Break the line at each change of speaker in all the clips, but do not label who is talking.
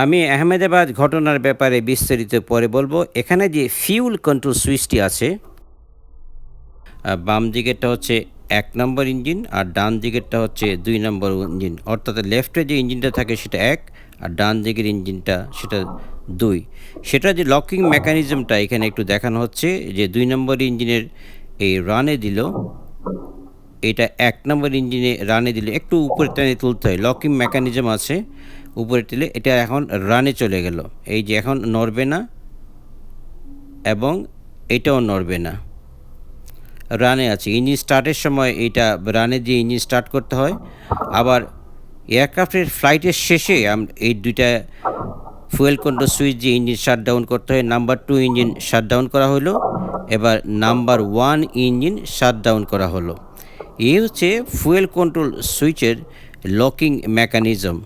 আমি আহমেদাবাদ ঘটনার ব্যাপারে বিস্তারিত পরে বলব। এখানে যে ফিউল কন্ট্রোল সুইচটি আছে বাম দিকেরটা হচ্ছে এক নম্বর ইঞ্জিন আর ডান দিকেরটা হচ্ছে দুই নম্বর ইঞ্জিন অর্থাৎ লেফটে যে ইঞ্জিনটা থাকে সেটা এক আর ডান দিকের ইঞ্জিনটা সেটা দুই। সেটা যে লকিং মেকানিজমটা এখানে একটু দেখানো হচ্ছে, যে দুই নম্বর ইঞ্জিনের এই রানে দিল, এটা এক নম্বর ইঞ্জিনে রানে দিলে একটু উপরে টানে তুলতে হয়। লকিং মেকানিজম আছে উপরে টেলে এটা এখন রানে চলে গেল। এই যে এখন নড়বে না এবং এটাও নড়বে না। রানে আছে। ইঞ্জিন স্টার্টের সময় এটা রানে দিয়ে ইঞ্জিন স্টার্ট করতে হয়। আবার এয়ারক্রাফটের ফ্লাইটের শেষে এই দুইটা ফুয়েল কন্ট্রোল সুইচ দিয়ে ইঞ্জিন শাট ডাউন করতে হয়। Number two engine shut down করা হলো। এবার number one engine shut down করা হলো। এই হচ্ছে ফুয়েল কন্ট্রোল সুইচের লকিং মেকানিজম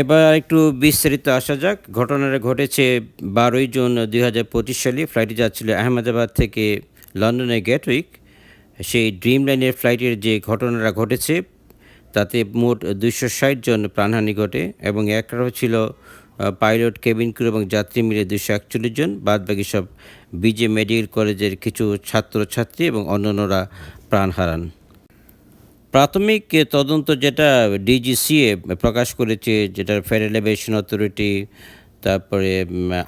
এবার একটু বিস্তারিত আসা যাক। ঘটনাটা ঘটেছে বারোই জুন দুই হাজার পঁচিশ সালে। ফ্লাইটে যাচ্ছিল আহমেদাবাদ থেকে লন্ডনের গেটউইক। সেই ড্রিম লাইনের ফ্লাইটের যে ঘটনাটা ঘটেছে, তাতে মোট দুইশো ষাট জন প্রাণহানি ঘটে এবং এয়ারক্রাফট ছিল পাইলট কেবিন ক্রু এবং যাত্রী মিলে দুশো একচল্লিশ জন। বাদবাকি সব বিজে মেডিকেল কলেজের কিছু ছাত্রছাত্রী এবং অন্যান্যরা প্রাণ হারান। প্রাথমিক তদন্ত যেটা ডিজিসিএ প্রকাশ করেছে যেটা ফেডারেল এভিয়েশন অথরিটি তারপরে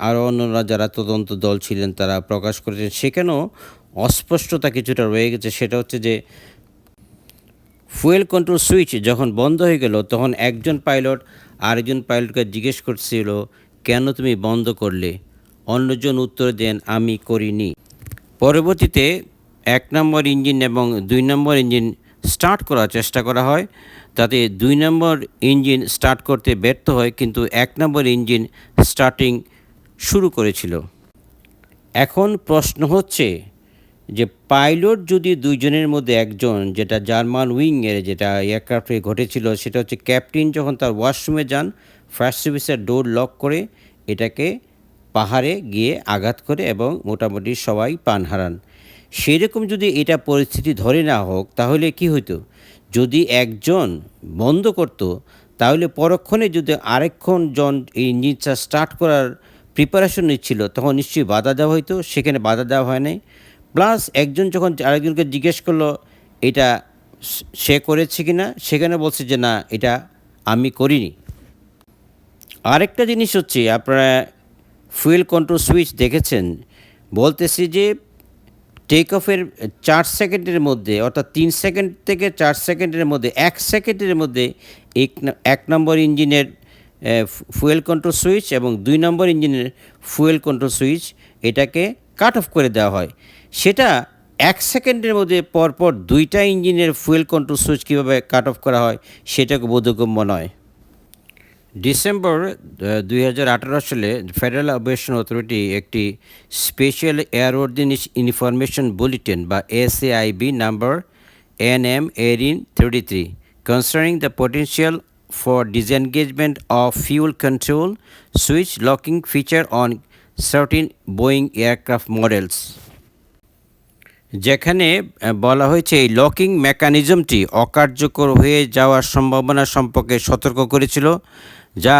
আরও অন্যরা যারা তদন্ত দল ছিলেন তারা প্রকাশ করেছেন। সেখানেও অস্পষ্টতা কিছুটা রয়ে গেছে। সেটা হচ্ছে যে ফুয়েল কন্ট্রোল সুইচ যখন বন্ধ হয়ে গেল, তখন একজন পাইলট আরেকজন পাইলটকে জিজ্ঞেস করছিল, কেন তুমি বন্ধ করলে? অন্যজন উত্তর দেন, আমি করিনি। পরবর্তীতে এক নম্বর ইঞ্জিন এবং দুই নম্বর ইঞ্জিন স্টার্ট করার চেষ্টা করা হয় তাতে দুই নম্বর ইঞ্জিন স্টার্ট করতে ব্যর্থ হয়, কিন্তু এক নম্বর ইঞ্জিন স্টার্টিং শুরু করেছিল। এখন প্রশ্ন হচ্ছে যে পাইলট যদি দুইজনের মধ্যে একজন, যেটা জার্মান উইংয়ের যেটা এয়ারক্রাফটে ঘটেছিল, সেটা হচ্ছে ক্যাপ্টেন যখন তার ওয়াশরুমে যান, ফায়ার সার্ভিসের ডোর লক করে এটাকে পাহাড়ে গিয়ে আঘাত করে এবং মোটামুটি সবাই প্রাণ হারান। সেরকম যদি এটা পরিস্থিতি ধরে না হোক, তাহলে কি হতো যদি একজন বন্ধ করত, তাহলে পরক্ষণে যদি আরেকক্ষণ জন এই ইঞ্জিনটা স্টার্ট করার প্রিপারেশন নিচ্ছিল, তখন নিশ্চয়ই বাধা দেওয়া হতো সেখানে বাধা দেওয়া হয় নাই। প্লাস একজন যখন আরেকজনকে জিজ্ঞেস করল, এটা সে করেছে কি না সেখানে বলছে যে, না, এটা আমি করিনি। আরেকটা জিনিস হচ্ছে, আপনারা ফুয়েল কন্ট্রোল সুইচ দেখেছেন? বলতেছি যে টেক অফের চার সেকেন্ডের মধ্যে, অর্থাৎ তিন সেকেন্ড থেকে চার সেকেন্ডের মধ্যে, এক সেকেন্ডের মধ্যে এক নম্বর ইঞ্জিনের ফুয়েল কন্ট্রোল সুইচ এবং দুই নম্বর ইঞ্জিনের ফুয়েল কন্ট্রোল সুইচ এটাকে কাট অফ করে দেওয়া হয়। সেটা এক সেকেন্ডের মধ্যে পরপর দুইটা ইঞ্জিনের ফুয়েল কন্ট্রোল সুইচ কীভাবে কাট অফ করা হয় সেটাকে বোধগম্য নয়। ডিসেম্বর দুই হাজার আঠারো সালে ফেডারেল অ্যাভিয়েশন অথরিটি একটি স্পেশাল এয়ারওয়ার্দিনিস ইনফরমেশন বুলেটিন বা SAIB number N M eighteen thirty three concerning the potential for disengagement of fuel control switch locking feature on certain Boeing aircraft models যেখানে বলা হয়েছে এই লকিং মেকানিজমটি অকার্যকর হয়ে যাওয়ার সম্ভাবনা সম্পর্কে সতর্ক করেছিল, যা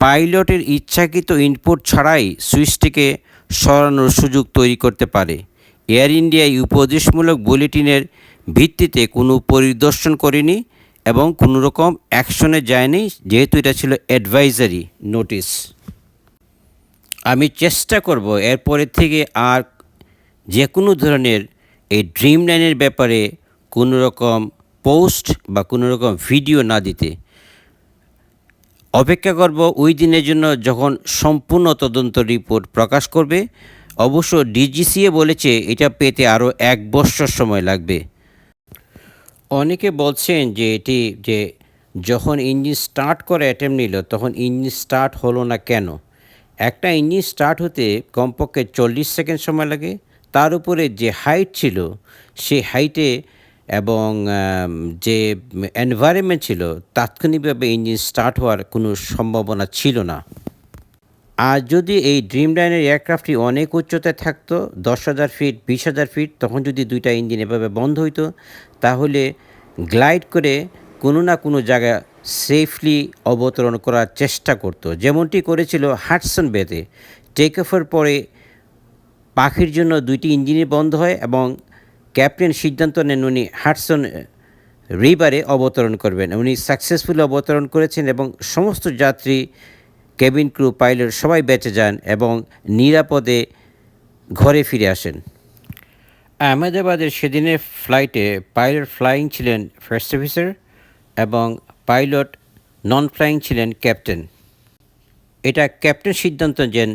পাইলটের ইচ্ছাকৃত ইনপুট ছাড়াই সুইচটিকে সরানোর সুযোগ তৈরি করতে পারে। এয়ার ইন্ডিয়া এই উপদেশমূলক বুলেটিনের ভিত্তিতে কোনো পরিদর্শন করেনি এবং কোনো রকম অ্যাকশনে যায়নি, যেহেতু এটা ছিল অ্যাডভাইজারি নোটিশ। আমি চেষ্টা করব এরপরের থেকে আর যে কোনো ধরনের এই ড্রিম লাইনের ব্যাপারে কোনো রকম পোস্ট বা কোনো রকম ভিডিও না দিতে। অপেক্ষা করব ওই দিনের জন্য যখন সম্পূর্ণ তদন্ত রিপোর্ট প্রকাশ করবে। অবশ্য ডিজিসিএ বলেছে এটা পেতে আরও এক বছর সময় লাগবে। অনেকে বলছেন যে এটি যে যখন ইঞ্জিন স্টার্ট করে অ্যাটেম্প নিল তখন ইঞ্জিন স্টার্ট হলো না কেন? একটা ইঞ্জিন স্টার্ট হতে কমপক্ষে চল্লিশ সেকেন্ড সময় লাগে। তার উপরে যে হাইট ছিল, সে হাইটে এবং যে এনভায়রনমেন্ট ছিল, তাৎক্ষণিকভাবে ইঞ্জিন স্টার্ট হওয়ার কোনো সম্ভাবনা ছিল না। আর যদি এই ড্রিম লাইনের এয়ারক্রাফটটি অনেক উচ্চতায় থাকতো, দশ হাজার ফিট বিশ হাজার ফিট তখন যদি দুইটা ইঞ্জিন এভাবে বন্ধ হইতো, তাহলে গ্লাইড করে কোনো না কোনো জায়গায় সেফলি অবতরণ করার চেষ্টা করত। যেমনটি করেছিল হাটসন বেতে টেক অফের পরে পাখির জন্য দুইটি ইঞ্জিনই বন্ধ হয় এবং ক্যাপ্টেন সিদ্ধান্ত নেন উনি হাটসন রিভারে অবতরণ করবেন। উনি সাকসেসফুলি অবতরণ করেছেন এবং সমস্ত যাত্রী কেবিন ক্রু পাইলট সবাই বেঁচে যান এবং নিরাপদে ঘরে ফিরে আসেন। আহমেদাবাদের সেদিনের ফ্লাইটে পাইলট ফ্লাইং ছিলেন ফার্স্ট অফিসার এবং পাইলট নন ফ্লাইং ছিলেন ক্যাপ্টেন এটা ক্যাপ্টেন সিদ্ধান্ত দেন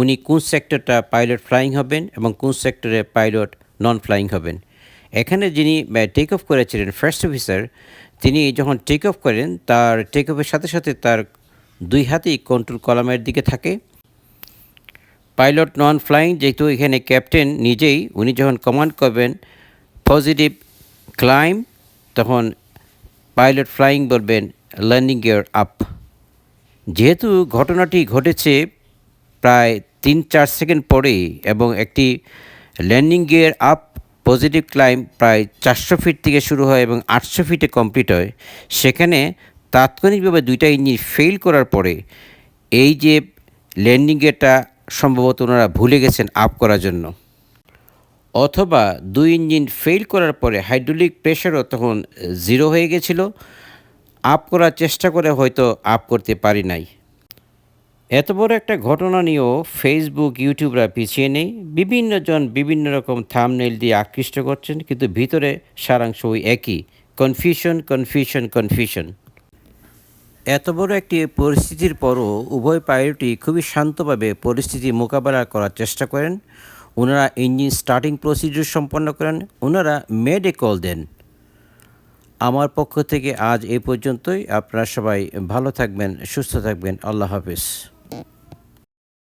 উনি কোন সেক্টরটা পাইলট ফ্লাইং হবেন এবং কোন সেক্টরে পাইলট নন ফ্লাইং হবেন। এখানে যিনি টেক অফ করেছিলেন ফার্স্ট অফিসার তিনি যখন টেক অফ করেন, তার টেক অফের সাথে সাথে তার দুই হাতেই কন্ট্রোল কলামের দিকে থাকে। পাইলট নন ফ্লাইং, যেহেতু এখানে ক্যাপ্টেন নিজেই, উনি যখন কমান্ড করবেন পজিটিভ ক্লাইম তখন পাইলট ফ্লাইং বলবেন লার্নিং গিয়ার আপ যেহেতু ঘটনাটি ঘটেছে প্রায় তিন চার সেকেন্ড পরেই এবং একটি landing gear up, positive climb প্রায় চারশো ফিট থেকে শুরু হয় এবং আটশো ফিটে কমপ্লিট হয়। সেখানে তাৎক্ষণিকভাবে দুইটা ইঞ্জিন ফেল করার পরে এই যে ল্যান্ডিং গিয়ারটা সম্ভবত ওনারা ভুলে গেছেন আপ করার জন্য। অথবা দুই ইঞ্জিন ফেল করার পরে হাইড্রোলিক প্রেশারও তখন জিরো হয়ে গেছিল। আপ করার চেষ্টা করে হয়তো আপ করতে পারি নাই। এত বড় একটা ঘটনা নিয়েও ফেসবুক ইউটিউবরা পিছিয়ে নেই। বিভিন্ন জন বিভিন্ন রকম থামনেল দিয়ে আকৃষ্ট করছেন, কিন্তু ভিতরে সারাংশ ওই একই। কনফিউশন কনফিউশন কনফিউশন এত বড় একটি পরিস্থিতির পরও উভয় পাইলটই খুবই শান্তভাবে পরিস্থিতি মোকাবেলা করার চেষ্টা করেন। ওনারা ইঞ্জিন স্টার্টিং প্রসিডিউর সম্পন্ন করেন, ওনারা মেডে কল দেন। আমার পক্ষ থেকে আজ এই পর্যন্তই। আপনারা সবাই ভালো থাকবেন, সুস্থ থাকবেন। আল্লাহ হাফিজ।